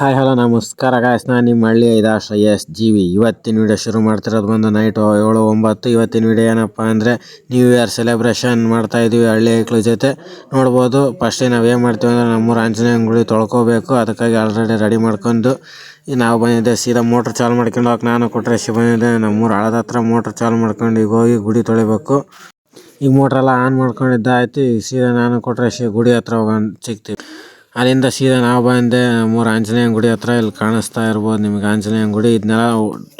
Hi hello ನಮಸ್ಕಾರ guys ನಾನು ನಿಮ್ಮ ಹಳ್ಳಿ ಐದಾಶ ಎಸ್ ಜಿ ವಿ ಇವತ್ತಿನ ವಿಡಿಯೋ ಶುರು ಮಾಡ್ತಿರೋದು ಬಂದು ನೈಟು ಏಳು ಒಂಬತ್ತು. ಇವತ್ತಿನ ವಿಡಿಯೋ ಏನಪ್ಪ ಅಂದರೆ ನ್ಯೂ ಇಯರ್ ಸೆಲೆಬ್ರೇಷನ್ ಮಾಡ್ತಾ ಇದೀವಿ ಹಳ್ಳಿ ಐಕ್ಳ ಜೊತೆ. ನೋಡ್ಬೋದು ಫಸ್ಟೇ ನಾವು ಏನು ಮಾಡ್ತೀವಿ ಅಂದರೆ ನಮ್ಮೂರು ಆಂಜನೇಯನ ಗುಡಿ ತೊಳ್ಕೊಬೇಕು. ಅದಕ್ಕಾಗಿ ಆಲ್ರೆಡಿ ರೆಡಿ ಮಾಡ್ಕೊಂಡು ನಾವು ಬಂದಿದ್ದೆ ಸೀದಾ ಮೋಟ್ರ್ ಚಾಲು ಮಾಡ್ಕೊಂಡು ಹೋಗಕ್ಕೆ ನಾನು ಕೊಟ್ಟರೆ ಬಂದಿದ್ದೆ. ನಮ್ಮೂರು ಹಳದ ಹತ್ರ ಮೋಟ್ರ್ ಚಾಲು ಮಾಡ್ಕೊಂಡು ಈಗ ಹೋಗಿ ಗುಡಿ ತೊಳಿಬೇಕು. ಈಗ ಮೋಟ್ರೆಲ್ಲ ಆನ್ ಮಾಡ್ಕೊಂಡಿದ್ದಾಯ್ತು. ಈಗ ಸೀದಾ ನಾನು ಕೊಟ್ಟರೆ ಗುಡಿ ಹತ್ರ ಹೋಗಿ ಸಿಗ್ತೀವಿ. ಅಲ್ಲಿಂದ ಸೀದಾ ನಾವು ಬಂದೆ, ಮೂರು ಆಂಜನೇಯನ ಗುಡಿ ಹತ್ರ ಇಲ್ಲಿ ಕಾಣಿಸ್ತಾ ಇರ್ಬೋದು ನಿಮಗೆ. ಆಂಜನೇಯನ ಗುಡಿ ಇದನ್ನೆಲ್ಲ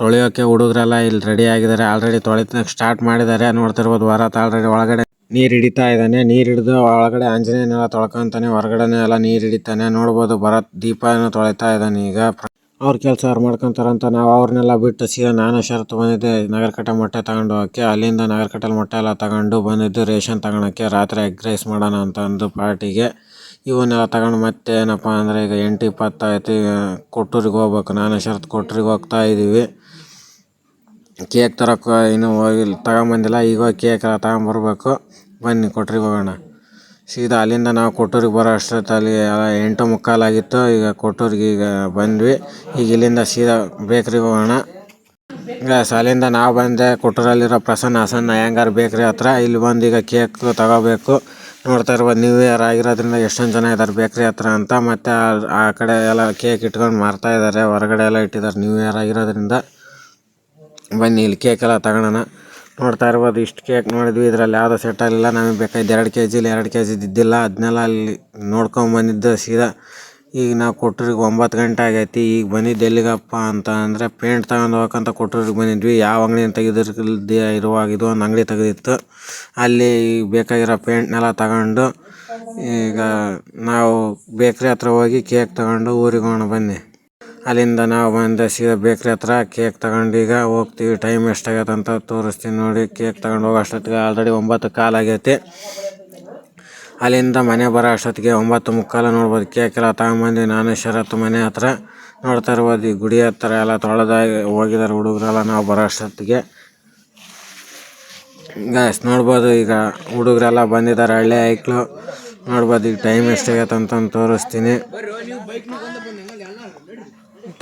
ತೊಳೆಯೋಕೆ ಹುಡುಗರೆಲ್ಲ ಇಲ್ಲಿ ರೆಡಿ ಆಗಿದ್ದಾರೆ. ಆಲ್ರೆಡಿ ತೊಳಿತಕ್ಕೆ ಸ್ಟಾರ್ಟ್ ಮಾಡಿದ್ದಾರೆ. ನೋಡ್ತಿರ್ಬೋದು ಭರತ್ ಆಲ್ರೆಡಿ ಒಳಗಡೆ ನೀರು ಹಿಡಿತಾ ಇದ್ದಾನೆ. ನೀರು ಹಿಡಿದು ಒಳಗಡೆ ಆಂಜನೇಯನೆಲ್ಲ ತೊಳ್ಕೊಂತಾನೆ. ಹೊರಗಡೆನೇ ಎಲ್ಲ ನೀರು ಹಿಡಿತಾನೆ. ನೋಡ್ಬೋದು ಭರತ್ ದೀಪನ ತೊಳಿತಾ ಇದ್ದಾನೆ ಈಗ. ಅವ್ರ ಕೆಲಸ ಅವ್ರು ಮಾಡ್ಕೊಂತಾರಂತ ನಾವು ಅವ್ರನ್ನೆಲ್ಲ ಬಿಟ್ಟು ಸೀದಾ ನಾನು ಶರತ್ ಬಂದಿದ್ದೆ ನಗರಕಟ್ಟೆ ಮೊಟ್ಟೆ ತಗೊಂಡು ಹೋಗಕ್ಕೆ. ಅಲ್ಲಿಂದ ನಗರಕಟ್ಟೆಲಿ ಮೊಟ್ಟೆ ಎಲ್ಲ ತಗೊಂಡು ಬಂದಿದ್ದು ರೇಷನ್ ತಗೊಳಕ್ಕೆ. ರಾತ್ರಿ ಎಗ್ ರೈಸ್ ಮಾಡೋಣ ಅಂತ ಅಂದು ಪಾರ್ಟಿಗೆ. ಇವನ್ನೆಲ್ಲ ತಗೊಂಡು ಮತ್ತೆ ಏನಪ್ಪ ಅಂದರೆ ಈಗ ಎಂಟು ಇಪ್ಪತ್ತಾಯ್ತು ಈಗ ಕೊಟ್ಟೂರಿಗೆ ಹೋಗ್ಬೇಕು. ನಾನು ಶರತ್ ಕೊಟ್ಟೂರಿಗೆ ಹೋಗ್ತಾ ಇದ್ದೀವಿ ಕೇಕ್ ತರಕ್ಕೆ ಇನ್ನೂ ಹೋಗಿಲ್ಲ, ತಗೊಂಬಂದಿಲ್ಲ. ಈಗ ಕೇಕ್ ಎಲ್ಲ ತಗೊಂಬರ್ಬೇಕು. ಬನ್ನಿ ಕೊಟ್ರಿಗೆ ಹೋಗೋಣ. ಸೀದಾ ಅಲ್ಲಿಂದ ನಾವು ಕೊಟ್ಟೂರಿಗೆ ಬರೋ ಅಷ್ಟೊತ್ತಲ್ಲಿ ಎಂಟು ಮುಕ್ಕಾಲಾಗಿತ್ತು ಈಗ ಕೊಟ್ಟೂರಿಗೆ ಈಗ ಬಂದ್ವಿ. ಈಗ ಇಲ್ಲಿಂದ ಸೀದಾ ಬೇಕ್ರಿಗೆ ಹೋಗೋಣ. ಗ್ಯಾಸ್ ಅಲ್ಲಿಂದ ನಾವು ಬಂದೆ. ಕೊಟ್ಟೂರಲ್ಲಿರೋ ಪ್ರಸನ್ನ ಹಸನ್ನ ಅಯ್ಯಂಗಾರ್ ಬೇಕ್ರಿ ಹತ್ರ. ಇಲ್ಲಿ ಬಂದು ಈಗ ಕೇಕ್ ತಗೋಬೇಕು. ನೋಡ್ತಾ ಇರ್ಬೋದು ನ್ಯೂ ಇಯರ್ ಆಗಿರೋದ್ರಿಂದ ಎಷ್ಟೊಂದ್ ಜನ ಇದ್ದಾರೆ ಬೇಕರಿ ಹತ್ರ ಅಂತ. ಮತ್ತೆ ಆ- ಕಡೆ ಎಲ್ಲ ಕೇಕ್ ಇಟ್ಕೊಂಡು ಮಾರ್ತಾ ಇದ್ದಾರೆ ಹೊರಗಡೆ ಎಲ್ಲ ಇಟ್ಟಿದ್ದಾರೆ ನ್ಯೂ ಇಯರ್ ಆಗಿರೋದ್ರಿಂದ. ಬನ್ನಿ, ಇಲ್ಲಿ ಕೇಕ್ ಎಲ್ಲ ತಗೊಳೋಣ ನೋಡ್ತಾ ಇರ್ಬೋದು, ಇಷ್ಟು ಕೇಕ್ ನೋಡಿದ್ವಿ. ಇದರಲ್ಲಿ ಯಾವುದೋ ಸೆಟ್ ಆಗಲಿಲ್ಲ ನಮಗೆ ಬೇಕಾಗಿದ್ದು ಎರಡು ಕೆ ಜಿಲಿ ಎರಡು ಕೆ ಜಿದು ಇದ್ದಿಲ್ಲ ಅದನ್ನೆಲ್ಲ ಅಲ್ಲಿ ನೋಡ್ಕೊಂಬಂದಿದ್ದು ಸೀದಾ ಈಗ ನಾವು ಕೊಟ್ಟಿರೋ ಒಂಬತ್ತು ಗಂಟೆ ಆಗೈತಿ, ಈಗ ಬಂದಿದ್ದು ಎಲ್ಲಿಗಪ್ಪ ಅಂತ ಅಂದರೆ ಪೇಂಟ್ ತಗೊಂಡು ಹೋಗಕ್ಕಂತ ಕೊಟ್ಟೂರಿಗೆ ಬಂದಿದ್ವಿ. ಯಾವ ಅಂಗಡಿ ತೆಗೆದಿರ್ಲ್ದೆ ಇರುವಾಗ ಇದು ಒಂದು ಅಂಗಡಿ ತೆಗೆದಿತ್ತು. ಅಲ್ಲಿ ಬೇಕಾಗಿರೋ ಪೇಂಟ್ನೆಲ್ಲ ತಗೊಂಡು ಈಗ ನಾವು ಬೇಕ್ರಿ ಹತ್ರ ಹೋಗಿ ಕೇಕ್ ತಗೊಂಡು ಊರಿಗೆ ಹೋಗೋಣ ಬನ್ನಿ. ಅಲ್ಲಿಂದ ನಾವು ಬಂದೆ ಸೀದಾ ಬೇಕ್ರಿ ಹತ್ರ ಕೇಕ್ ತಗೊಂಡು ಈಗ ಹೋಗ್ತೀವಿ. ಟೈಮ್ ಎಷ್ಟಾಗೈತೆ ಅಂತ ತೋರಿಸ್ತೀನಿ ನೋಡಿ. ಕೇಕ್ ತಗೊಂಡು ಹೋಗೋ ಅಷ್ಟೊತ್ತಿಗೆ ಆಲ್ರೆಡಿ ಒಂಬತ್ತು ಕಾಲಾಗೈತಿ ಅಲ್ಲಿಂದ ಮನೆ ಬರೋ ಅಷ್ಟೊತ್ತಿಗೆ ಒಂಬತ್ತು ಮುಕ್ಕಾಲು ನೋಡ್ಬೋದು. ಕೇಕ್ ಎಲ್ಲ ತಗೊಂಬಂದು ನಾನು ಶರತ್ ಮನೆ ಹತ್ರ ನೋಡ್ತಾ ಇರ್ಬೋದು. ಈ ಗುಡಿ ಹತ್ರ ಎಲ್ಲ ತೊಳೆದಾಗಿ ಹೋಗಿದ್ದಾರೆ ಹುಡುಗರೆಲ್ಲ ನಾವು ಬರೋ ಅಷ್ಟೊತ್ತಿಗೆ. ಗಾಯ್ಸ್ ನೋಡ್ಬೋದು ಈಗ ಹುಡುಗರೆಲ್ಲ ಬಂದಿದ್ದಾರೆ ಹಳ್ಳಿ ಐಕ್ಳು ನೋಡ್ಬೋದು ಈಗ ಟೈಮ್ ಎಷ್ಟಾಗೈತೆ ಅಂತಂದು ತೋರಿಸ್ತೀನಿ.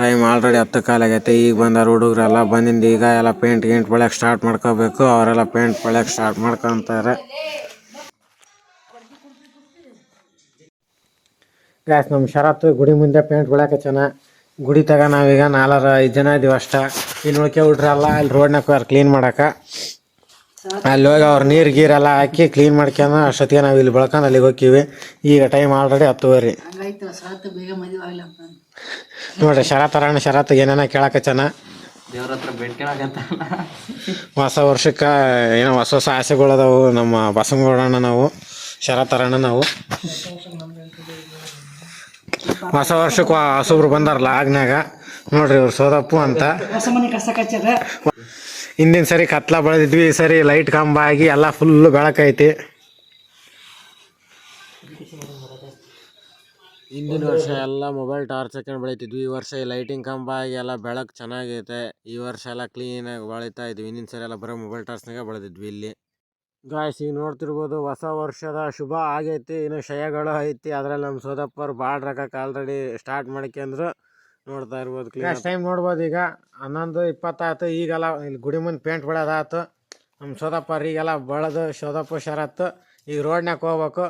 ಟೈಮ್ ಆಲ್ರೆಡಿ ಹತ್ತು ಕಾಲಾಗೈತೆ ಈಗ ಬಂದಾರ ಹುಡುಗರೆಲ್ಲ ಬಂದಿಂದ ಈಗ ಎಲ್ಲ ಪೇಂಟ್ ಗೇಂಟ್ ಬಳಿಯಕ್ಕೆ ಸ್ಟಾರ್ಟ್ ಮಾಡ್ಕೋಬೇಕು. ಅವರೆಲ್ಲ ಪೇಂಟ್ ಬಳಿಯಕ್ಕೆ ಸ್ಟಾರ್ಟ್ ಮಾಡ್ಕೊತಾರೆ. ಗ್ಯಾಸ್ ನಮ್ಮ ಶರತ್ತು ಗುಡಿ ಮುಂದೆ ಪೇಂಟ್ ಬಿಳಕ ಚೆನ್ನ ಗುಡಿ ತಗ ನಾವೀಗ ನಾಲ್ಕು ಐದು ಜನ ಇದೀವಿ ಅಷ್ಟ. ಇಲ್ಲಿ ಉಳ್ಕೆ ಹುಡ್ರಲ್ಲ ಅಲ್ಲಿ ರೋಡ್ನಾಗ ಹೋಗ್ಯಾರ ಕ್ಲೀನ್ ಮಾಡಕ್ಕೆ ಅಲ್ಲಿ ಹೋಗಿ ಅವ್ರು ನೀರು ಗೀರೆಲ್ಲ ಹಾಕಿ ಕ್ಲೀನ್ ಮಾಡ್ಕೊಂಡು ಅಷ್ಟೊತ್ತಿಗೆ ನಾವು ಇಲ್ಲಿ ಬೆಳ್ಕೊಂಡು ಅಲ್ಲಿಗೆ ಹೋಗ್ತೀವಿ ಈಗ ಟೈಮ್ ಆಲ್ರೆಡಿ ಹತ್ತುವರಿ. ನೋಡ್ರಿ ಶರತ್ ಅರಣ್ಯ ಶರತ್ ಏನೇನ ಕೇಳಕ್ಕೆ ಚೆನ್ನ ದೇವ್ರ ಹತ್ರ ಬೇಡ್ಕೊಳಕಂತ ಹೊಸ ವರ್ಷಕ್ಕೆ ಏನೋ ಹೊಸ ಹೊಸ ಆಸೆಗಳದಾವು ನಮ್ಮ ಬಸವಗೌಡಣ್ಣ ನಾವು ಶರತ್ ಅರಣ್ಣ ನಾವು. ಹೊಸ ವರ್ಷಕ್ಕೆ ಹೊಸಬ್ರು ಬಂದಾರಲ್ಲ ಆಗ್ನ್ಯಾಗ. ನೋಡ್ರಿ ಇವ್ರು ಸೋದಪ್ಪು ಅಂತ. ಹಿಂದಿನ ಸರಿ ಕತ್ಲ ಬೆಳೆದಿದ್ವಿ ಈ ಸರಿ ಲೈಟ್ ಕಂಬ ಆಗಿ ಎಲ್ಲ ಫುಲ್ಲು ಬೆಳಕೈತಿ ಹಿಂದಿನ ವರ್ಷ ಎಲ್ಲ ಮೊಬೈಲ್ ಟಾರ್ಚ್ ಹಾಕೊಂಡು ಬೆಳಿತಿದ್ವಿ ಈ ವರ್ಷ ಈ ಲೈಟಿಂಗ್ ಕಂಬ ಆಗಿ ಎಲ್ಲ ಬೆಳಕು ಚೆನ್ನಾಗೈತೆ. ಈ ವರ್ಷ ಎಲ್ಲ ಕ್ಲೀನಾಗಿ ಬಳಿತಾ ಇದ್ವಿ ಹಿಂದಿನ ಸರಿ ಎಲ್ಲ ಬರೋ ಮೊಬೈಲ್ ಟಾರ್ಚ್ನಾಗ ಬೆಳೆದಿದ್ವಿ ಇಲ್ಲಿ. ಗಾಯ್ಸ್ ಈಗ ನೋಡ್ತಿರ್ಬೋದು ಹೊಸ ವರ್ಷದ ಶುಭ ಆಗೈತಿ ಇನ್ನು ಶಯಗಳು ಐತಿ. ಅದ್ರಲ್ಲಿ ನಮ್ಮ ಸೋದಪ್ಪರು ಬಾಳ್ ರೊಕ್ಕಕ್ಕೆ ಆಲ್ರೆಡಿ ಸ್ಟಾರ್ಟ್ ಮಾಡ್ಕೊಂಡ್ರು ನೋಡ್ತಾ ಇರ್ಬೋದು ಕ್ಲಾಸ್ ಟೈಮ್ ನೋಡ್ಬೋದು ಈಗ. ಹನ್ನೊಂದು ಇಪ್ಪತ್ತಾಯ್ತು ಈಗೆಲ್ಲ ಇಲ್ಲಿ ಗುಡಿ ಮುಂದೆ ಪೇಂಟ್ ಬಿಡೋದಾಯ್ತು ನಮ್ಮ ಸೋದಪ್ಪರು ಈಗೆಲ್ಲ ಬಳದು ಸೋದಪ್ಪ ಶರತ್ತು ಈಗ ರೋಡ್ನಾಗ ಹೋಗ್ಬೇಕು.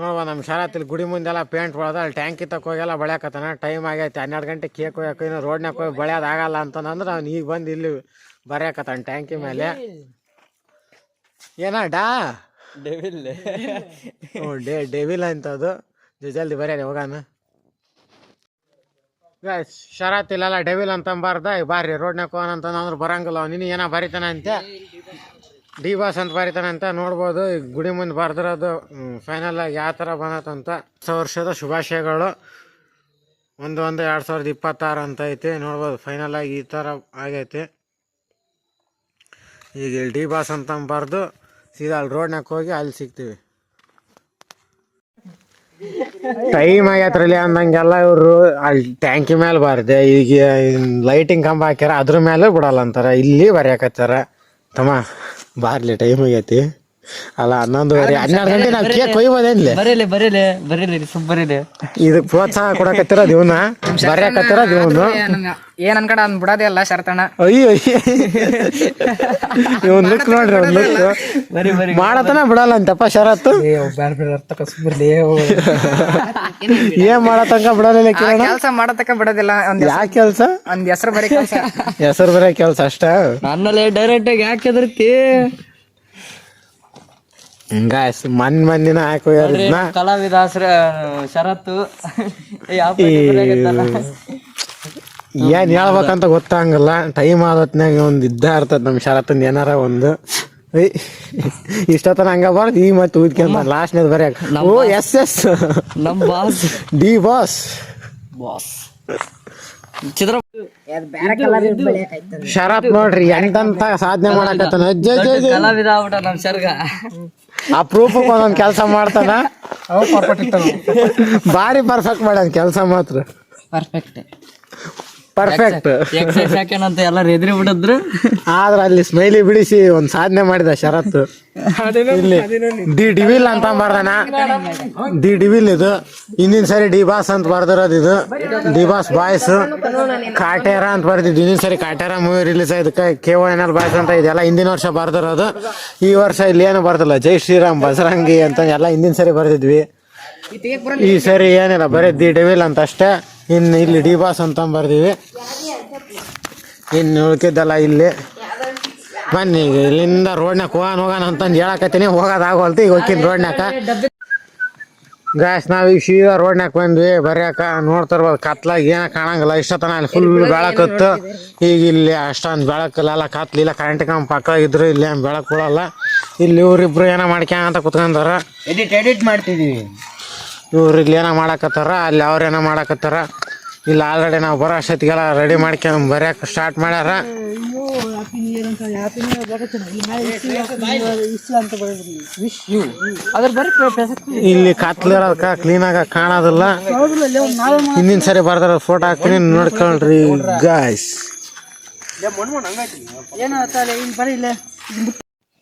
ನೋಡ್ಬೋದು ನಮ್ಮ ಶರತ್ ಇಲ್ಲಿ ಗುಡಿ ಮುಂದೆಲ್ಲ ಪೇಂಟ್ ಬಳದ ಅಲ್ಲಿ ಟ್ಯಾಂಕಿ ತಕ್ಕ ಹೋಗೆಲ್ಲ ಬೆಳ್ಯಾಕತ್ತಾನ. ಟೈಮ್ ಆಗೈತೆ ಹನ್ನೆರಡು ಗಂಟೆ ಕೇಕ್ ಹೋಗ್ಯಾಕ ಇನ್ನು ರೋಡ್ನಾಗ ಹೋಗಿ ಬಳಿಯೋದಾಗಲ್ಲ ಆಗಲ್ಲ ಅಂತಂದ್ರೆ ಅವ್ನು ಈಗ ಬಂದು ಇಲ್ಲಿ ಬರ್ಯಾಕತ್ತಾನ ಟ್ಯಾಂಕಿ ಮೇಲೆ. ಏನ ಡಾ? ಡೆವಿಲ್. ಓ ಡೇ ಡೆವಿಲ್ ಅಂತದು. ಜಲ್ದಿ ಬರ್ಯಾನೆ ಹೋಗಾನ. ಶರತ್ ಇಲ್ಲಲ್ಲ ಡೆವಿಲ್ ಅಂತಂಬಾರ್ದ ಈಗ ಬಾರ್ರಿ ರೋಡ್ನಾಗ ಹೋಗೋಣ ಅಂತಂದ್ರೆ ಬರಂಗಿಲ್ಲ. ನೀನು ಏನೋ ಬರಿತಾನೆ ಅಂತ? ಡಿ ಬಾಸ್ ಅಂತ ಬರಿತಾನೆ ಅಂತ ನೋಡ್ಬೋದು. ಈಗ ಗುಡಿ ಮುಂದೆ ಬರ್ದಿರೋದು ಫೈನಲ್ ಆಗಿ ಯಾವ ಥರ ಬಂದತ್ತಂತ ಹೊಸ ವರ್ಷದ ಶುಭಾಶಯಗಳು. ಒಂದು ಒಂದು ಎರಡು ಸಾವಿರದ ಇಪ್ಪತ್ತಾರು ಅಂತ ಐತಿ. ನೋಡ್ಬೋದು ಫೈನಲ್ ಆಗಿ ಈ ಥರ ಆಗೈತಿ. ಈಗ ಇಲ್ಲಿ ಡಿ ಬಾಸ್ ಅಂತ ಬರ್ದು ಸೀದಾ ಅಲ್ಲಿ ರೋಡ್ನಾಗ ಹೋಗಿ ಅಲ್ಲಿ ಸಿಗ್ತೀವಿ. ಟೈಮ್ ಆಗೈತ್ರಲ್ಲಿ ಅಂದಂಗೆಲ್ಲ ಇವರು ಅಲ್ಲಿ ಟ್ಯಾಂಕಿ ಮೇಲೆ ಬಾರ್ದೆ, ಈಗ ಲೈಟಿಂಗ್ ಕಂಬ ಹಾಕ್ಯಾರ, ಅದ್ರ ಮೇಲೆ ಬಿಡಲ್ಲ ಅಂತಾರ. ಇಲ್ಲಿ ಬರ್ಯಾಕತ್ತಾರ. ತಮ್ಮ, ಬಾರ್ಲಿ ಟೈಮ್ ಆಗೈತಿ. ಅಲ್ಲ ಹನ್ನೊಂದುವರೆ ಹನ್ನೆರಡು ಗಂಟೆ ನಾವು ಕೇಕ್ ಕೊಯ್ಬೋದೇನ್ಲಿ ಬರೀಲಿ ಬರೀಲಿ ಬರೀಲಿ ಸುಮ್ ಬರೀಲಿ. ಇದು ಪ್ರೋತ್ಸಾಹ ಕೊಡಕತ್ತಿರ ದೇವನ? ಬರ್ಯಾಕತ್ತಿರ ದೇವನು? ಏನ್ ಅನ್ಕಡ ಅಂದ್ ಬಿಡೋದೇ ಅಲ್ಲ ಶರತಣ್ಣ. ಅಯ್ಯೋ ಇವನ್ ಲುಕ್ ನೋಡ್ರಿ ಅವ್ನ್ ಲುಕ್ ಬರಿ ಬರಿ ಮಾಡತನ ಬಿಡಲ್ಲ ಅಂತಪ್ಪ ಶರತ್ತು? ಏನ್ ಮಾಡತಂಕ ಬಿಡಲ್ಲ ಕಿರಣ? ಕೆಲಸ ಮಾಡತಕ್ಕ ಬಿಡೋದಿಲ್ಲ ಒಂದ್ ಯಾ ಕೆಲ್ಸ? ಒಂದ್ ಹೆಸರು ಬರೀ ಕೆಲಸ. ಹೆಸರು ಬರೀ ಕೆಲ್ಸ ಅಷ್ಟ? ನನ್ನಲ್ಲೇ ಡೈರೆಕ್ಟ್ ಆಗಿ ಯಾಕೆ ಹೆದರ್ತಿ? ಗಾಯ್ಸ್ ಮನ್ ಮಂದಿನ ಹಾಕೋ ಯಾರಿದ್ನ ಕಲಾವಿದ ಹೆಸ್ರ ಶರತ್ತು. ಏನ್ ಹೇಳ್ಬೇಕಂತ ಗೊತ್ತಾಗಲ್ಲ ಟೈಮ್ ಆದತ್ನಾಗ ಒಂದ್ ಇದ್ದ ಇರ್ತದ ನಮ್ ಶರತ್ತಂದ್ ಏನಾರ ಒಂದು. ಇಷ್ಟತನ ಇಷ್ಟೊತ್ತನ ಹಂಗ ಬಾರ್ದು ಈ ಮತ್ತೆ ಊದ್ಕೊಂತ ಲಾಸ್ಟ್ನೇದ್ ಬರ್ಯಾಕ. O S S. ನಮ್ ಬಾಸ್ ಡಿ ಬಾಸ್. ಬಾಸ್ ಚಿತ್ರ ಶರತ್ ನೋಡ್ರಿ ಎಂತಂತ ಸಾಧನೆ ಮಾಡಕತ್ತಾನ. ಕಲಾವಿದ ಆಗ್ಬಿಟ್ಟ ನಮ್ ಸರ್ಗ ಅಪ್ರೂಪಕ್ಕೆ ಒಂದೊಂದ್ ಕೆಲಸ ಮಾಡ್ತಾನ. ಬಾರಿ ಪರ್ಫೆಕ್ಟ್ ಮಾಡ್ಯಾನ ಕೆಲಸ ಮಾತ್ರ. ಪರ್ಫೆಕ್ಟ್ ಪರ್ಫೆಕ್ಟ್ ಎಕ್ಸೈಸ್ ಹಾಕ್ಯಾನಂತ ಎಲ್ಲಾರು ಎದ್ರಿ ಬಿಡದ್ರು. ಆದ್ರ ಅಲ್ಲಿ ಸ್ಮೈಲಿ ಬಿಡಿಸಿ ಒಂದ್ ಸಾಧನೆ ಮಾಡಿದ ಶರತ್. ಇಲ್ಲಿ ಡಿ ಡಿವಿಲ್ ಅಂತ ಬರ್ದಾನ ಡಿ ಡಿವಿಲ್ ಇದು. ಹಿಂದಿನ ಸರಿ ಡಿ ಬಾಸ್ ಅಂತ ಬರ್ದಿರೋದು ಇದು. D boss boys. ಕಾಟೇರ ಅಂತ ಬರ್ದಿದ್ದು. ಹಿಂದಿನ ಸರಿ ಕಾಟೇರ ಮೂವಿ ರಿಲೀಸ್ ಆಯ್ತು. K O N L boys ಅಂತ ಇದೆಲ್ಲ ಹಿಂದಿನ ವರ್ಷ ಬರ್ದಿರೋದು. ಈ ವರ್ಷ ಇಲ್ಲಿ ಏನು ಬರ್ದಿಲ್ಲ. ಜೈ ಶ್ರೀರಾಮ್ ಬಸರಂಗಿ ಅಂತ ಎಲ್ಲ ಹಿಂದಿನ ಸರಿ ಬರ್ದಿದ್ವಿ. ಈ ಸರಿ ಏನಿಲ್ಲ. ಬರೀ ದಿ ಡಿವಿಲ್ ಅಂತ ಅಷ್ಟೇ. ಇನ್ನು ಇಲ್ಲಿ ಡಿ ಬಾಸ್ ಅಂತ ಬರ್ದೀವಿ. ಇನ್ನು ಉಳ್ಕಿದ್ದಲ್ಲ ಇಲ್ಲಿ. ಬನ್ನಿ ಈಗ ಇಲ್ಲಿಂದ ರೋಡ್ನಾಗ ಹೋಗೋಣ ಹೋಗೋಣ ಅಂತಂದು ಹೇಳಕತ್ತೀನಿ. ಹೋಗೋದಾಗೋಲ್ತು ಈಗ ಹೋಗ್ತೀನಿ ಗ್ಯಾಸ್ ಗಾಯ್ಸ್ ನಾವೀಗ ಸೀದಾ ರೋಡ್ನಾಗ ಬಂದ್ವಿ. ಬರ್ಯಾಕ ನೋಡ್ತಿರ್ಬೋದು ಕತ್ಲಾಗ ಏನ ಕಾಣಂಗಿಲ್ಲ. ಇಷ್ಟತನ ಅಲ್ಲಿ ಫುಲ್ ಬೆಳಕತ್ತು ಈಗ ಇಲ್ಲಿ ಅಷ್ಟೊಂದು ಬೆಳಕಿಲ್ಲ ಕತ್ಲಿಲ್ಲ ಇಲ್ಲ. ಕರೆಂಟ್ ಕಂಬ ಪಕ್ಕ ಇದ್ರು ಇಲ್ಲಿ ಏನ್ ಬೆಳಕು ಕೊಡಲ್ಲ. ಇಲ್ಲಿ ಇವ್ರಿಬ್ರು ಏನೋ ಮಾಡ್ಕ್ಯಾಂತ ಕುತ್ಕೊಂಡಾರ. ಎಡಿಟ್ ಎಡಿಟ್ ಮಾಡ್ತಿದೀವಿ. ಇವ್ರು ಇಲ್ಲಿ ಏನೋ ಮಾಡಕತ್ತಾರ ಅಲ್ಲಿ ಅವ್ರು ಏನೋ ಮಾಡಕತ್ತಾರ. ಇಲ್ಲಿ ಆಲ್ರೆಡಿ ನಾವು ಬರೋ ಅಷ್ಟೊತ್ತಿಗೆಲ್ಲ ರೆಡಿ ಮಾಡ್ಕೊಂಡು ಬರೆಯಕ್ಕೆ ಸ್ಟಾರ್ಟ್ ಮಾಡ್ಯಾರ. ಇಲ್ಲಿ ಬರೀ ಕ್ಲೀನ್ ಇಲ್ಲಿ ಕತ್ಲಿರೋದಕ್ಕ ಕ್ಲೀನಾಗ ಕಾಣೋದಿಲ್ಲ. ಹಿಂದಿನ ಸರಿ ಬರ್ದಾರ ಫೋಟೋ ಹಾಕ್ತೀನಿ ನೋಡ್ಕೊಳ್ರಿ ಗಾಯ್ಸ್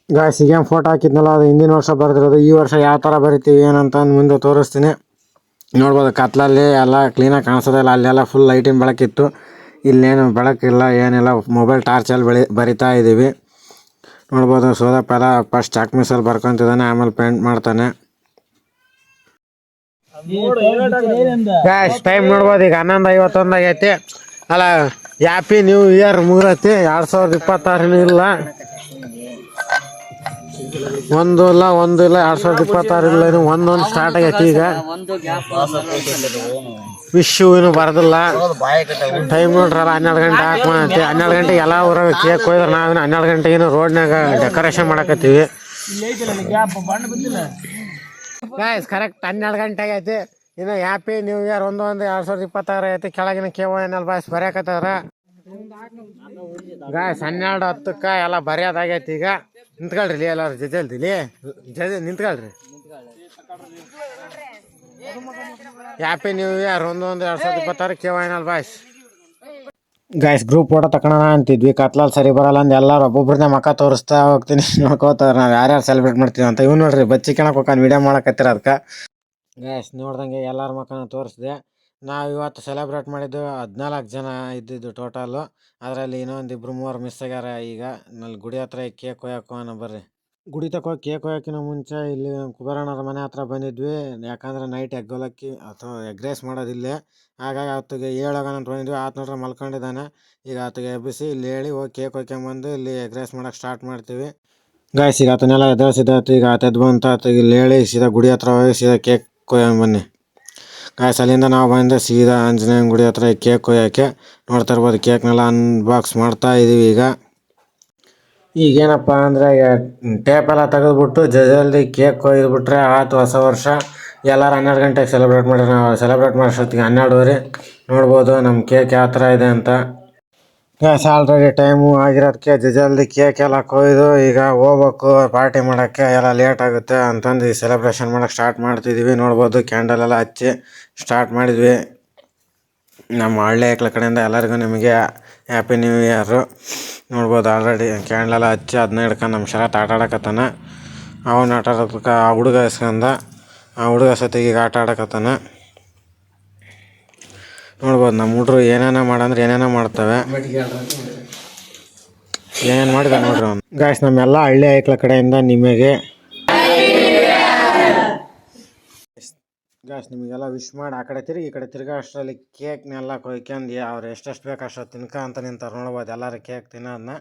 ಗಾಯ್ಸ್ ಈಗ ಫೋಟೋ ಹಾಕಿದ್ನಲ್ಲ, ಅದು ಹಿಂದಿನ ವರ್ಷ ಬರೆದಿರೋದು, ಈ ವರ್ಷ ಯಾವ ಥರ ಬರಿತೀವಿ ಏನಂತ ಮುಂದೆ ತೋರಿಸ್ತೀನಿ. ನೋಡ್ಬೋದು, ಕತ್ಲಲ್ಲಿ ಎಲ್ಲ ಕ್ಲೀನಾಗಿ ಕಾಣಿಸೋದಿಲ್ಲ ಅಲ್ಲೆಲ್ಲ ಫುಲ್ ಲೈಟಿನ ಬೆಳಕಿತ್ತು. ಇಲ್ಲೇನು ಬೆಳಕಿಲ್ಲ, ಏನಿಲ್ಲ ಮೊಬೈಲ್ ಟಾರ್ಚಲ್ಲಿ ಬೆಳಿ, ಬರಿತಾ ಇದ್ದೀವಿ. ನೋಡ್ಬೋದು, ಸೋದಪ್ಪ ಎಲ್ಲ ಫಸ್ಟ್ ಚಾಕ್ ಮಿಸಲ್ಲಿ ಬರ್ಕೊಂತಿದ್ದಾನೆ, ಆಮೇಲೆ ಪೇಂಟ್ ಮಾಡ್ತಾನೆ. ಟೈಮ್ ನೋಡ್ಬೋದು, ಈಗ ಹನ್ನೊಂದು ಐವತ್ತೊಂದು ಆಗೈತಿ. ಅಲ್ಲ ಹ್ಯಾಪಿ ನ್ಯೂ ಇಯರ್ ಮುಗಿದೈತಿ ಎರಡು ಸಾವಿರದ ಇಪ್ಪತ್ತಾರನೂ ಇಲ್ಲ. ಒಂದು ಇಲ್ಲ ಒಂದು ಇಲ್ಲ, ಎರಡು ಸಾವಿರದ ಇಪ್ಪತ್ತಾರು ಇಲ್ಲ ಇನ್ನು ಒಂದೊಂದು ಸ್ಟಾರ್ಟ್ ಆಗೈತಿ ಈಗ. ಒಂದು ಗ್ಯಾಪ್ ವಿಶು ಇನ್ನು ಬರೋದಿಲ್ಲ. ಟೈಮ್ ನೋಡ್ರಲ್ಲ, ಹನ್ನೆರಡು ಗಂಟೆ ಹಾಕಿ ಹನ್ನೆರಡು ಗಂಟೆಗೆ ಎಲ್ಲ ಊರಾಗ ಕೇಕ್ ಕೊಯ್ದ್ರೆ ನಾವಿನ್ನು ಹನ್ನೆರಡು ಗಂಟೆಗೆ ರೋಡ್ನಾಗ ಡೆಕೋರೇಷನ್ ಮಾಡಕತ್ತೀವಿ. ಗಾಯ್ಸ್ ಕರೆಕ್ಟ್ ಹನ್ನೆರಡು ಗಂಟೆ ಆಗೈತಿ. ಇನ್ನು ಹ್ಯಾಪಿ ನ್ಯೂ ಇಯರ್ ಒಂದು ಒಂದು, ಎರಡು ಸಾವಿರದ ಇಪ್ಪತ್ತಾರು ಐತಿ ಕೆಳಗಿನ ಕೆ ಒ ಬಾಯ್ಸ್ ಬರ್ಯಾಕತ್ತಾರ. ಗಾಯ್ಸ್ ಹನ್ನೆರಡು ಹತ್ತಕ್ಕೆ ಎಲ್ಲ ಬರೆಯೋದಾಗೈತಿ ಈಗ. ನಿಂತ್ಕೊಳ್ರಿ ಎಲ್ಲಾರು ಇಲ್ಲಿ ಜಲ್ದಿ ನಿಂತ್ಕೊಳ್ರಿ. ಹ್ಯಾಪಿ ನ್ಯೂ ಇಯರ್ ಒಂದೊಂದು ಒಂದು, ಎರಡು ಸಾವಿರದ ಇಪ್ಪತ್ತಾರು K boys. Guys group photo ತಗೊಳೋಣ ಅಂತಿದ್ವಿ. ಕತ್ಲಲ್ಲಿ ಸರಿ ಬರಲ್ಲ ಅಂದ್ ಎಲ್ಲರೂ ಒಬ್ಬೊಬ್ರನ್ನೇ ಮಕ್ಕ ತೋರಿಸ್ತಾ ಹೋಗ್ತೀನಿ. ನೋಡ್ಕೋತಾರೆ ನಾವು ಯಾರ್ಯಾರು ಸೆಲೆಬ್ರೇಟ್ ಮಾಡ್ತೀವಿ ಅಂತ. ಇವ್ ನೋಡ್ರಿ, ಬಚ್ಚಿ ಕೆಣಕ್ ಹೋಗ್ಕೊಂಡು ವಿಡಿಯೋ ಮಾಡಕತ್ತೀರ ಅದಕ್ಕೆ ಗಾಯ್ಸ್ ನೋಡ್ದಂಗೆ ಎಲ್ಲರ ಮಕ್ಕನ ತೋರಿಸಿದೆ. ನಾವು ಇವತ್ತು ಸೆಲೆಬ್ರೇಟ್ ಮಾಡಿದ್ದು ಹದಿನಾಲ್ಕು ಜನ ಇದ್ದಿದ್ದು ಟೋಟಲು ಅದರಲ್ಲಿ ಇನ್ನೊಂದು ಇಬ್ಬರು ಮೂವರು ಮಿಸ್ ಆಗ್ಯಾರ. ಈಗ ನಲ್ಲಿ ಗುಡಿ ಹತ್ರ ಕೇಕ್ ಕೊಯ್ಯಕ್ಕೆ ಅನ್ನೋ ಬರ್ರಿ. ಗುಡಿ ತಕ ಹೋಗಿ ಕೇಕ್ ಕೊಯ್ಯೋಕ್ಕಿಂತ ಮುಂಚೆ ಇಲ್ಲಿ ಕುಬೇರಣ್ಣರ ಮನೆ ಹತ್ರ ಬಂದಿದ್ವಿ. ಯಾಕಂದ್ರೆ ನೈಟ್ ಎಗ್ಗೋಲಕ್ಕಿ ಅಥವಾ ಎಗ್ ರೈಸ್ ಮಾಡೋದಿಲ್ಲ ಹಾಗಾಗಿ ಆತಗೆ ಹೇಳೋಣ ಅಂತ ಬಂದಿದ್ವಿ. ಆತ ನೋಡ್ರೆ ಮಲ್ಕೊಂಡಿದ್ದಾನೆ. ಈಗ ಆತಗೆ ಎಬ್ಬಿಸಿ ಇಲ್ಲಿ ಹೇಳಿ ಹೋಗಿ ಕೇಕ್ ಕೊಯ್ಕೊಂಬಂದು ಇಲ್ಲಿ ಎಗ್ ರೈಸ್ ಮಾಡೋಕೆ ಸ್ಟಾರ್ಟ್ ಮಾಡ್ತೀವಿ. ಗಾಯ್ಸ್ ಈಗ ಆತನೆಲ್ಲ ಎದುರಿಸಿದಾತು ಈಗ ಆತ ಎದ್ದು ಬಂತ ಆತಗೆ ಇಲ್ಲಿ ಹೇಳಿ ಸೀದಾ ಗುಡಿ ಹತ್ರ ಹೋಗಿ ಸೀದಾ ಕೇಕ್ ಕೊಯ್ಯಂಡ್ ಬನ್ನಿ ಗಾಯ್ಸ್ ಅಲ್ಲಿಂದ ನಾವು ಬಂದು ಸೀದಾ ಆಂಜನೇಯನ ಗುಡಿ ಹತ್ರ ಕೇಕ್ ಕೊಯ್ಯೋಕ್ಕೆ ನೋಡ್ತಾ ಇರ್ಬೋದು. ಕೇಕ್ನೆಲ್ಲ ಅನ್ಬಾಕ್ಸ್ ಮಾಡ್ತಾ ಇದ್ದೀವಿ ಈಗ. ಈಗೇನಪ್ಪ ಅಂದರೆ ಟೇಪ್ ಎಲ್ಲ ತೆಗೆದ್ಬಿಟ್ಟು ಜಲ್ದಿ ಕೇಕ್ ಕೊಯ್ದುಬಿಟ್ರೆ ಆಯ್ತು ಹೊಸ ವರ್ಷ. ಎಲ್ಲರೂ ಹನ್ನೆರಡು ಗಂಟೆಗೆ ಸೆಲೆಬ್ರೇಟ್ ಮಾಡಿರಿ ನಾವು ಸೆಲೆಬ್ರೇಟ್ ಮಾಡೋಷ್ಟೊತ್ತಿಗೆ ಹನ್ನೆರಡುವರೆ. ನೋಡ್ಬೋದು ನಮ್ಮ ಕೇಕ್ ಯಾವ ಥರ ಇದೆ ಅಂತ. ಗ್ಯಾಸ್ ಆಲ್ರೆಡಿ ಟೈಮು ಆಗಿರೋದಕ್ಕೆ ಜಲ್ದಿ ಕೇಕ್ ಎಲ್ಲ ಕೊಯ್ದು ಈಗ ಹೋಗ್ಬೇಕು ಪಾರ್ಟಿ ಮಾಡೋಕ್ಕೆ ಎಲ್ಲ ಲೇಟ್ ಆಗುತ್ತೆ ಅಂತಂದು ಈ ಸೆಲೆಬ್ರೇಷನ್ ಮಾಡೋಕ್ಕೆ ಸ್ಟಾರ್ಟ್ ಮಾಡ್ತಿದ್ದೀವಿ ನೋಡ್ಬೋದು ಕ್ಯಾಂಡಲ್ ಎಲ್ಲ ಹಚ್ಚಿ ಸ್ಟಾರ್ಟ್ ಮಾಡಿದ್ವಿ. ನಮ್ಮ ಹಳ್ಳಿ ಐಕ್ಳ ಕಡೆಯಿಂದ ಎಲ್ಲರಿಗೂ ನಿಮಗೆ ಹ್ಯಾಪಿ ನ್ಯೂ ಇಯರು ನೋಡ್ಬೋದು ಆಲ್ರೆಡಿ ಕ್ಯಾಂಡಲ್ ಎಲ್ಲ ಹಚ್ಚಿ ಅದನ್ನ ಹಿಡ್ಕೊಂಡು ನಮ್ಮ ಶರತ್ ಆಟ ಆಡಕತ್ತಾನ. ಅವನ್ನ ಆಟ ಆಡೋದಕ್ಕೆ ಆ ಹುಡುಗ ಇಸ್ಕಂದ, ಆ ಹುಡುಗ ಸತಿಗೆ ಈಗ ಆಟ ಆಡಕತ್ತಾನ. ನೋಡ್ಬೋದು, ನಮ್ಮ ಹುಡ್ರು ಏನೇನ ಮಾಡಂದ್ರೆ ಏನೇನೋ ಮಾಡ್ತವೆ. ಏನೇನು ಮಾಡಿದೆ ನೋಡ್ರಿ ಅವ್ನು. ಗಾಯ್ಸ್ ನಮ್ಮೆಲ್ಲ ಹಳ್ಳಿ ಐಕ್ಳ ಕಡೆಯಿಂದ ನಿಮಗೆ ಗಾಯ್ಸ್ ನಿಮಗೆಲ್ಲ ವಿಶ್ ಮಾಡಿ ಆ ಕಡೆ ತಿರುಗಿ ಈ ಕಡೆ ತಿರ್ಗಾ ಅಷ್ಟರಲ್ಲಿ ಕೇಕ್ನೆಲ್ಲ ಕೊಯ್ಕೊಂಡು ಅವ್ರು ಎಷ್ಟೆಷ್ಟು ಬೇಕು ಅಷ್ಟು ತಿನ್ಕ ಅಂತ ನಿಂತಾರೆ ನೋಡ್ಬೋದು, ಎಲ್ಲರೂ ಕೇಕ್ ತಿನ್ನೋದನ್ನ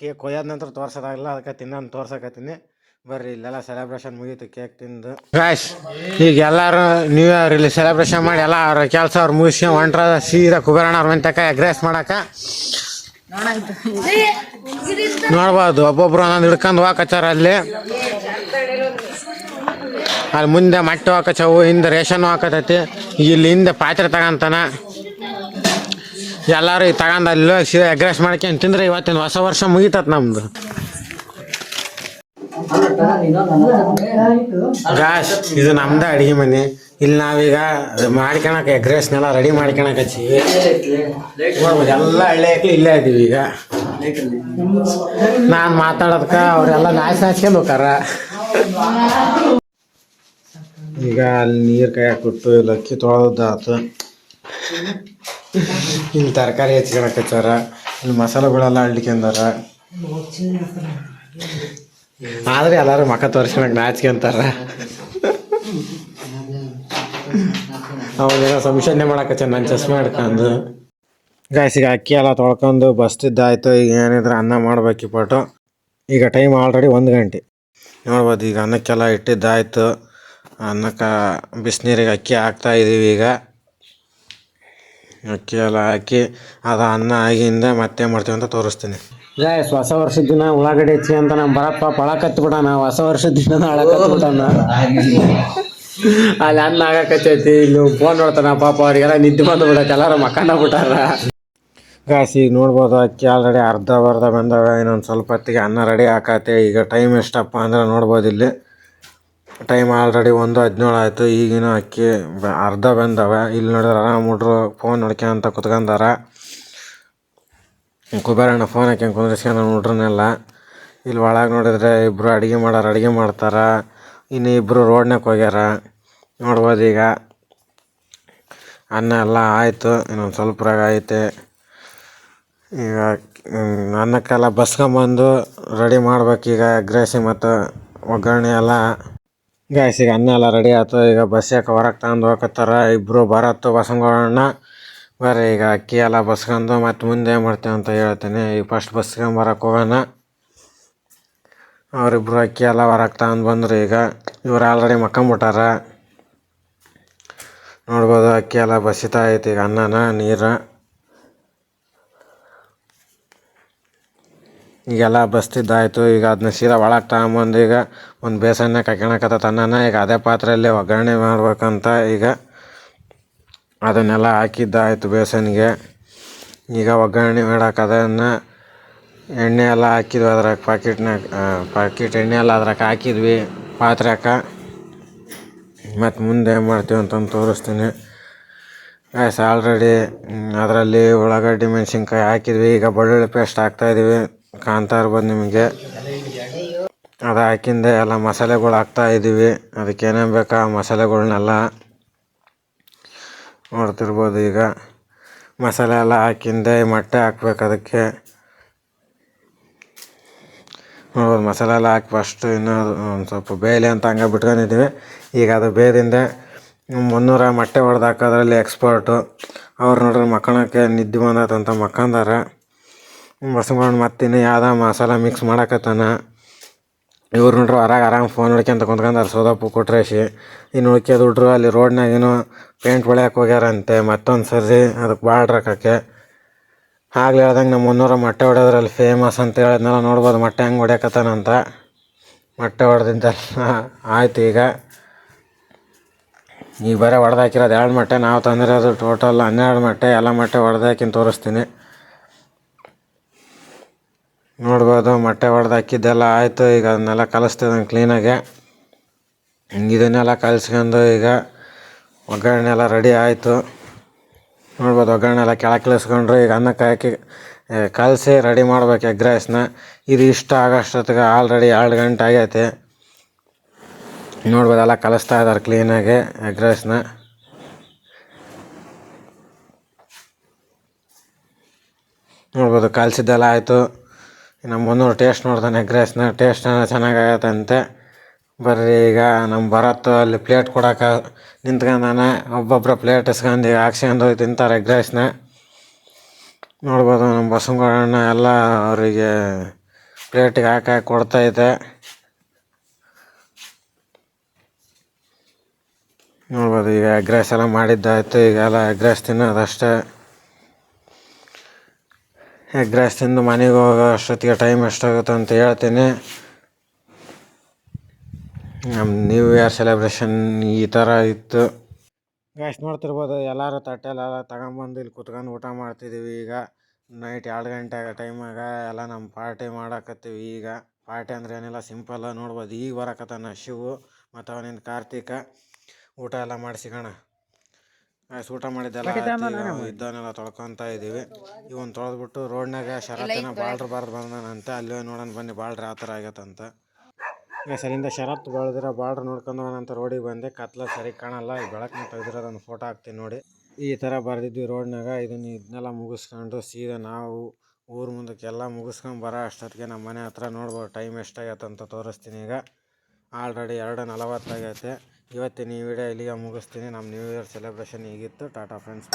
ಕೇಕ್ ಕೊಯ್ಯೋದ ನಂತರ ತೋರ್ಸೋದಾಗಲ್ಲ, ಅದಕ್ಕೆ ತಿನ್ನೋದು ತೋರ್ಸಕತ್ತೀನಿ. ಬರ್ರಿ, ಇಲ್ಲೆಲ್ಲ ಸೆಲೆಬ್ರೇಷನ್ ಮುಗೀತು ಕೇಕ್ ತಿಂದು. ಗಾಯ್ಸ್ ಈಗ ಎಲ್ಲರೂ ನ್ಯೂ ಇಯರ್ ಇಲ್ಲಿ ಸೆಲೆಬ್ರೇಷನ್ ಮಾಡಿ ಎಲ್ಲ ಅವ್ರ ಕೆಲಸ ಅವ್ರು ಮುಗಿಸಿ ಹೊಂಟ್ರ ಸೀದಾ ಕುಬೇರಣ್ಣ ಅವ್ರ ಮಂತಕ ತಕ ಎಗ್ರೆಸ್ ಮಾಡಕ ನೋಡ್ಬೋದು, ಒಬ್ಬೊಬ್ರು ಒಂದೊಂದು ಹಿಡ್ಕೊಂಡು ಹೋಗಕತ್ತಾರ ಅಲ್ಲಿ. ಅಲ್ಲಿ ಮುಂದೆ ಮಟ್ಟಿ ಹಾಕಚವು ಹಿಂದೆ ರೇಷನ್ ಹಾಕತೈತಿ ಇಲ್ಲಿ ಹಿಂದೆ ಪಾತ್ರೆ ತಗೊಂತಾನ. ಎಲ್ಲರೂ ಈಗ ತಗೊಂಡು ಅಲ್ಲಿ ಸೀದಾ ಎಗ್ರೆಸ್ ಮಾಡ್ಕೊಂಡು ತಿಂದ್ರೆ ಇವತ್ತಿನ ಹೊಸ ವರ್ಷ ಮುಗಿತತ್ ನಮ್ದು. ಗಾಸ್ ಇದು ನಮ್ದ ಅಡಿಗೆ ಮನೆ. ಇಲ್ಲಿ ನಾವೀಗ ಮಾಡ್ಕೊಳಕ್ ಎಗ್ರೆಸ್ನೆಲ್ಲ ರೆಡಿ ಮಾಡ್ಕೊಳಕ್ ಹಚ್ಚಿವಿ ಎಲ್ಲ ಹಳ್ಳಿ ಹಾಕಿ ಇಲ್ಲೇ ಇದೀವಿ ಈಗ. ನಾನು ಮಾತಾಡೋದಕ್ಕ ಅವರೆಲ್ಲ ನಾಶ ನಾಚ್ಕೊಂಡು ಹೋಗಾರ ಈಗ ಅಲ್ಲಿ ನೀರು ಕೈ ಹಾಕ್ಬಿಟ್ಟು ಇಲ್ಲಿ ಅಕ್ಕಿ ತೊಳೆದಾತು ಇಲ್ಲಿ ತರಕಾರಿ ಹೆಚ್ಚಿಕೊಳಕ್ ಹಚ್ಚಾರ. ಇಲ್ಲಿ ಮಸಾಲೆಗಳೆಲ್ಲ ಹಳ್ಳಿಕೊಂಡಾರ ಆದ್ರೆ ಎಲ್ಲಾರು ಮಕ ನಾಚಿಕೆ ನಾಚ್ಕೊಂತಾರ ಅವನೇನೋ ಸಂಶೋಧನೆ ಮಾಡಕ ನನ್ನ ಚಸ್ಮೆ ಹಿಡ್ಕೊಂಡು. ಗಾಯ್ಸ್ ಈಗ ಅಕ್ಕಿ ಎಲ್ಲ ತೊಳ್ಕೊಂಡು ಬಸ್ತಿದ್ದಾಯ್ತು ಈಗ ಏನಿದ್ರೆ ಅನ್ನ ಮಾಡ್ಬೇಕು ಪಟ್ಟು ಈಗ ಟೈಮ್ ಆಲ್ರೆಡಿ ಒಂದು ಗಂಟೆ. ನೋಡ್ಬೋದು, ಈಗ ಅನ್ನಕ್ಕೆಲ್ಲ ಇಟ್ಟಿದ್ದಾಯ್ತು. ಅನ್ನಕ್ಕೆ ಬಿಸಿನೀರಿಗೆ ಅಕ್ಕಿ ಹಾಕ್ತಾ ಇದ್ದೀವಿ ಈಗ. ಅಕ್ಕಿ ಎಲ್ಲ ಹಾಕಿ, ಅದು ಅನ್ನ ಆಗಿಂದ ಮತ್ತೆ ಮಾಡ್ತೀವಿ ಅಂತ ತೋರಿಸ್ತೀನಿ. ಗಾಯ್ಸ್ ಹೊಸ ವರ್ಷದ ದಿನ ಉಳ್ಳಾಗಡ್ಡಿ ಹೆಚ್ಚಿ ಅಂತ ನಮ್ಮ ಬರಪ್ಪ ಪಳಕತ್ ಕತ್ಬಿಟ್ಟಾನ, ಹೊಸ ವರ್ಷದ ದಿನ ಅಳಕತ್ಬಿಟ್ಟಾನ ಅಲ್ಲಿ ಅನ್ನ ಆಗಕತ್ತೈತಿ, ಇಲ್ಲಿ ಫೋನ್ ನೋಡ್ತಾನ, ಪಾಪ ಅವ್ರಿಗೆಲ್ಲ ನಿದ್ದೆ ಬಂದು ಬಿಡತ್ತೆ ಎಲ್ಲಾರು ಮಕ್ಕಂಡ ಬಿಟ್ಟಾರ. ಗಾಯ್ಸ್ ಈಗ ನೋಡ್ಬೋದು, ಅಕ್ಕಿ ಆಲ್ರೆಡಿ ಅರ್ಧ ಬರ್ಧ ಬಂದವ, ಇನ್ನೊಂದು ಸ್ವಲ್ಪ ಹೊತ್ತಿಗೆ ಅನ್ನ ರೆಡಿ ಹಾಕತ್ತೆ ಈಗ ಟೈಮ್ ಎಷ್ಟಪ್ಪ ಅಂದ್ರೆ ನೋಡ್ಬೋದು ಇಲ್ಲಿ. ಟೈಮ್ ಆಲ್ರೆಡಿ ಒಂದು ಹದಿನೇಳು ಆಯಿತು, ಈಗಿನ ಅಕ್ಕಿ ಅರ್ಧ ಬಂದವೆ. ಇಲ್ಲಿ ನೋಡಿದ್ರೆ ಆರಾಮ್ ಹುಡ್ರು ಫೋನ್ ನೋಡ್ಕೊಂತ ಕುತ್ಕೊಂಡಾರ ಕುಬೇರಣ್ಣ ಫೋನ್ ಹಾಕ್ಯಂಡ್ ಕುಂದ್ರಿಸ್ಕೊಂಡು ಹುಡ್ರನ್ನೆಲ್ಲ. ಇಲ್ಲಿ ಒಳಗೆ ನೋಡಿದ್ರೆ ಇಬ್ಬರು ಅಡುಗೆ ಮಾಡೋರು, ಅಡುಗೆ ಮಾಡ್ತಾರ. ಇನ್ನು ಇಬ್ಬರು ರೋಡ್ನಾಗ ಹೋಗ್ಯಾರ. ನೋಡ್ಬೋದು ಈಗ. ಅನ್ನ ಎಲ್ಲ ಆಯಿತು, ಇನ್ನೊಂದು ಸ್ವಲ್ಪರಾಗ ಐತೆ. ಈಗ ಅನ್ನಕ್ಕೆಲ್ಲ ಬಸ್ಕೊಂಬಂದು ರೆಡಿ ಮಾಡ್ಬೇಕು ಈಗ ಗ್ರೇಸಿ ಮತ್ತು ಒಗ್ಗರಣೆ ಎಲ್ಲ. ಗ್ಯಾಸಿಗೆ ಅನ್ನ ಎಲ್ಲ ರೆಡಿ ಆಯ್ತು. ಈಗ ಬಸ್ಸಕ್ಕೆ ಹೊರಗೆ ತಂದು ಹೋಗತ್ತಾರ ಇಬ್ಬರು ಬರತ್ತು ಬಸಂಗಣ್ಣ ಬರ್ರಿ ಈಗ ಅಕ್ಕಿ ಎಲ್ಲ ಬಸ್ಕೊಂಡು ಮತ್ತೆ ಮುಂದೆ ಏನು ಮಾಡ್ತೇವೆ ಅಂತ ಹೇಳ್ತೀನಿ. ಈಗ ಫಸ್ಟ್ ಬಸ್ಕೊಂಬರಕ್ಕೆ ಹೋಗೋಣ. ಅವರಿಬ್ಬರು ಅಕ್ಕಿ ಎಲ್ಲ ಹೊರಗೆ ತಗೊಂಡು ಬಂದರು ಈಗ. ಇವ್ರು ಆಲ್ರೆಡಿ ಮಕ್ಕಂಬಿಟ್ಟಾರ. ನೋಡ್ಬೋದು ಅಕ್ಕಿ ಎಲ್ಲ ಬಸಿತಾ ಐತಿ ಈಗ ಅನ್ನನ, ನೀರು. ಈಗೆಲ್ಲ ಬಸ್ತಿದ್ದಾಯಿತು. ಈಗ ಅದನ್ನ ಸೀದಾ ಒಳಗೆ ತಗೊಂಬಂದು ಈಗ ಒಂದು ಬೇಸನ್ನ ಕಕ್ಕಣಕತ್ತ ಅನ್ನನ. ಈಗ ಅದೇ ಪಾತ್ರೆಯಲ್ಲಿ ಒಗ್ಗರಣೆ ಮಾಡ್ಬೇಕಂತ ಈಗ. ಅದನ್ನೆಲ್ಲ ಹಾಕಿದ್ದಾಯ್ತು ಬೇಸನ್ಗೆ. ಈಗ ಒಗ್ಗರಣೆ ಮಾಡಕ್ಕೆ ಅದನ್ನು ಎಣ್ಣೆ ಎಲ್ಲ ಹಾಕಿದ್ವಿ ಅದ್ರಾಗ ಪಾಕಿಟ್ನಾಗ ಪಾಕಿಟ್ ಎಣ್ಣೆ ಎಲ್ಲ ಅದ್ರಾಗ ಹಾಕಿದ್ವಿ ಪಾತ್ರೆಕ. ಮತ್ತು ಮುಂದೆ ಏನು ಮಾಡ್ತೀವಿ ಅಂತಂದು ತೋರಿಸ್ತೀನಿ. ಆಯ್ಸ್ ಆಲ್ರೆಡಿ ಅದರಲ್ಲಿ ಉಳ್ಳಾಗಡ್ಡಿ, ಮೆಣಸಿನ್ಕಾಯಿ ಹಾಕಿದ್ವಿ. ಈಗ ಬೆಳ್ಳುಳ್ಳಿ ಪೇಸ್ಟ್ ಹಾಕ್ತಾಯಿದ್ದೀವಿ ಕಾಣ್ತಾ ಇರ್ಬೋದು ನಿಮಗೆ. ಅದು ಹಾಕಿಂದೆ ಎಲ್ಲ ಮಸಾಲೆಗಳು ಹಾಕ್ತಾ ಇದ್ದೀವಿ ಅದಕ್ಕೆ ಏನೇನು ಬೇಕಾ ಮಸಾಲೆಗಳನ್ನೆಲ್ಲ ನೋಡ್ತಿರ್ಬೋದು ಈಗ. ಮಸಾಲೆ ಎಲ್ಲ ಹಾಕಿಂದೆ ಮೊಟ್ಟೆ ಹಾಕ್ಬೇಕು ಅದಕ್ಕೆ. ನೋಡ್ಬೋದು, ಮಸಾಲೆ ಎಲ್ಲ ಹಾಕಿ ಫಸ್ಟ್ ಇನ್ನೂ ಒಂದು ಸ್ವಲ್ಪ ಬೇಯಲಿ ಅಂತ ಹಂಗೆ ಬಿಟ್ಕೊಂಡಿದ್ದೀವಿ. ಈಗ ಅದು ಬೇದಿಂದೆ ಮುನ್ನೂರ ಮೊಟ್ಟೆ ಹೊಡೆದು ಹಾಕೋದ್ರಲ್ಲಿ ಎಕ್ಸ್ಪರ್ಟು ಅವ್ರು ನೋಡ್ರಿ ಮಕ್ಕಳಕ್ಕೆ ನಿದ್ದೆ ಬಂದತಂತ ಮಕ್ಕಂದಾರ. ಬಸ್ಕೊಂಡು ಮತ್ತಿನ್ನು ಯಾವ್ದೋ ಮಸಾಲೆ ಮಿಕ್ಸ್ ಮಾಡಕತ್ತಾನ. ಇವ್ರು ನೋಡ್ರಿ ಹೊರಗೆ ಆರಾಮ್ ಫೋನ್ ಹೊಡ್ಕೊಂತ ಕುಂತ್ಕೊಂಡು ಅಲ್ಲಿ ಸೋದಪ್ಪು ಕೊಟ್ರೇಶಿ ಇನ್ನು ಉಳ್ಕ್ಯದ ಹುಡ್ರು ಅಲ್ಲಿ ರೋಡ್ನಾಗ ಏನೋ ಪೇಂಟ್ ಬಳಿಯಕ್ಕೆ ಹೋಗ್ಯಾರಂತೆ, ಮತ್ತೊಂದು ಸರ್ತಿ ಅದಕ್ಕೆ ಭಾಳ ರೊಕ್ಕಕ್ಕೆ ಆಗ್ಲಿ ಹೇಳ್ದಂಗೆ ನಮ್ಮ ಮುನ್ನೂರ ಮೊಟ್ಟೆ ಹೊಡೆಯೋದ್ರಲ್ಲಿ ಫೇಮಸ್ ಅಂತ ಹೇಳಿದ್ನೆಲ್ಲ, ನೋಡ್ಬೋದು ಮೊಟ್ಟೆ ಹೆಂಗೆ ಹೊಡ್ಯಾಕತ್ತಾನಂತ ಮೊಟ್ಟೆ ಹೊಡೆದಿದ್ದೆಲ್ಲ ಆಯ್ತು ಈಗ. ಈಗ ಬರೀ ಹೊಡೆದಾಕಿರೋದು ಎರಡು ಮೊಟ್ಟೆ, ನಾವು ತಂದಿರೋದು ಟೋಟಲ್ ಹನ್ನೆರಡು ಮೊಟ್ಟೆ, ಎಲ್ಲ ಮೊಟ್ಟೆ ಹೊಡೆದಾಕಿನ ತೋರಿಸ್ತೀನಿ. ನೋಡ್ಬೋದು, ಮೊಟ್ಟೆ ಹೊಡೆದು ಹಾಕಿದ್ದೆಲ್ಲ ಆಯಿತು, ಈಗ ಅದನ್ನೆಲ್ಲ ಕಲಿಸ್ತಿದ್ದಾನೆ ಕ್ಲೀನಾಗೆ ಇದನ್ನೆಲ್ಲ ಕಲಿಸ್ಕೊಂಡು ಈಗ ಒಗ್ಗರಣೆ ಎಲ್ಲ ರೆಡಿ ಆಯಿತು. ನೋಡ್ಬೋದು ಒಗ್ಗರಣೆ ಎಲ್ಲ ಕೆಳಗೆ ಕಲಿಸ್ಕೊಂಡ್ರು, ಈಗ ಅನ್ನಕ್ಕೆ ಹಾಕಿ ಕಲಸಿ ರೆಡಿ ಮಾಡ್ಬೇಕು ಎಗ್ ರೈಸ್ನ ಇದು ಇಷ್ಟ ಆಗೋಷ್ಟೊತ್ತಿಗೆ ಆಲ್ರೆಡಿ ಎರಡು ಗಂಟೆ ಆಗೈತೆ. ನೋಡ್ಬೋದಲ್ಲ ಕಲಿಸ್ತಾ ಇದ್ದಾರೆ ಕ್ಲೀನಾಗಿ ಎಗ್ ರೈಸ್ನ ನೋಡ್ಬೋದು, ಕಲಿಸಿದ್ದೆಲ್ಲ ಆಯಿತು. ನಮ್ಮ ಟೇಸ್ಟ್ ನೋಡ್ತಾನೆ ಎಗ್ ರೈಸ್ನ ಟೇಸ್ಟ್ ಚೆನ್ನಾಗಾಗತ್ತಂತೆ. ಬರ್ರಿ ಈಗ ನಮ್ಮ ಭರತ್ ಅಲ್ಲಿ ಪ್ಲೇಟ್ ಕೊಡೋಕೆ ನಿಂತ್ಕೊಂಡಾನೆ ಒಬ್ಬೊಬ್ಬರ ಪ್ಲೇಟ್ ಇಸ್ಕೊಂಡು ಹಾಕ್ಸ್ಕೊಂಡು ಹೋಗಿ ತಿಂತಾರೆ ಎಗ್ ರೈಸ್ನ ನೋಡ್ಬೋದು ನಮ್ಮ ಬಸವಗೌಡಣ್ಣ ಎಲ್ಲ ಅವರಿಗೆ ಪ್ಲೇಟಿಗೆ ಹಾಕಿ ಕೊಡ್ತಾಯಿದ್ದೆ ನೋಡ್ಬೋದು ಈಗ ಎಗ್ ರೈಸ್ ಎಲ್ಲ ಮಾಡಿದ್ದಾಯ್ತು. ಈಗೆಲ್ಲ ಎಗ್ ರೈಸ್ ತಿನ್ನೋದಷ್ಟೇ. ಎಗ್ ರೈಸ್ ತಿಂದು ಮನೆಗೆ ಹೋಗೋ ಅಷ್ಟೊತ್ತಿಗೆ ಟೈಮ್ ಎಷ್ಟಾಗುತ್ತೆ ಅಂತ ಹೇಳ್ತೀನಿ. ನಮ್ಮ ನ್ಯೂ ಇಯರ್ ಸೆಲೆಬ್ರೇಷನ್ ಈ ಥರ ಇತ್ತು. ಗ್ಯಾಸ್ ನೋಡ್ತಿರ್ಬೋದು, ಎಲ್ಲರೂ ತಟ್ಟೆಲೆಲ್ಲ ತಗೊಂಬಂದು ಇಲ್ಲಿ ಕುತ್ಕೊಂಡು ಊಟ ಮಾಡ್ತಿದ್ದೀವಿ ಈಗ. ನೈಟ್ ಎರಡು ಗಂಟೆ ಆಗೋ ಟೈಮಾಗ ಎಲ್ಲ ನಮ್ಮ ಪಾರ್ಟಿ ಮಾಡಕತ್ತೀವಿ ಈಗ. ಪಾರ್ಟಿ ಅಂದ್ರೆ ಏನಿಲ್ಲ ಸಿಂಪಲ್ಲ ನೋಡ್ಬೋದು. ಈಗ ಬರಕತ್ತಾನ ಶಿವು, ಮತ್ತು ಅವನಿಂದ ಕಾರ್ತಿಕ. ಊಟ ಎಲ್ಲ ಮಾಡಿಸಿಕೋಣ ಗಾಯ್ಸ್ ಊಟ ಮಾಡಿದ್ದೆಲ್ಲ ನಾವು ಈಗ ಇದ್ದವನ್ನೆಲ್ಲ ತೊಳ್ಕೊತಾ ಇದ್ದೀವಿ ಇವನ್ ತೊಳೆದ್ಬಿಟ್ಟು ರೋಡ್ನಾಗ ಶರತ್ತಿನ ಬಾಳ್ರ್ ಬಾರ್ದು ಬಂದಾನಂತೆ. ಅಲ್ಲಿ ನೋಡೋಣ ಬನ್ನಿ ಬಾಳ್ರ್ ಆ ಥರ ಆಗತ್ತಂತ. ಸರಿಂದ ಅಲ್ಲಿಂದ ಶರತ್ ಬೆಳೆದಿರೋ ಬಾಳ್ರ ನೋಡ್ಕೊಂಡು ರೋಡಿಗೆ ಬಂದೆ. ಕತ್ಲ ಸರಿ ಕಾಣಲ್ಲ. ಈ ಬೆಳಕಿನ ತೆಗೆದಿರೋದೊಂದು ಫೋಟೋ ಹಾಕ್ತೀನಿ ನೋಡಿ. ಈ ಥರ ಬರೆದಿದ್ವಿ ರೋಡ್ನಾಗ ಇದನ್ನ ಇದನ್ನೆಲ್ಲ ಮುಗಿಸ್ಕೊಂಡು ಸೀದಾ ನಾವು ಊರ ಮುಂದಕ್ಕೆಲ್ಲ ಮುಗಿಸ್ಕೊಂಡು ಬರೋ ಅಷ್ಟೊತ್ತಿಗೆ ನಮ್ಮ ಮನೆ ಹತ್ರ ನೋಡ್ಬೋದು ಟೈಮ್ ಎಷ್ಟಾಗೈತೆ ಅಂತ ತೋರಿಸ್ತೀನಿ ಈಗ. ಆಲ್ರೆಡಿ ಎರಡು ನಲವತ್ತಾಗೈತೆ ಇವತ್ತಿನ ಈ ವಿಡಿಯೋ ಇಲ್ಲಿಗೆ ಮುಗಿಸ್ತೀನಿ. ನಮ್ಮ ನ್ಯೂ ಇಯರ್ ಸೆಲೆಬ್ರೇಷನ್ ಹೀಗಿತ್ತು. Tata friends.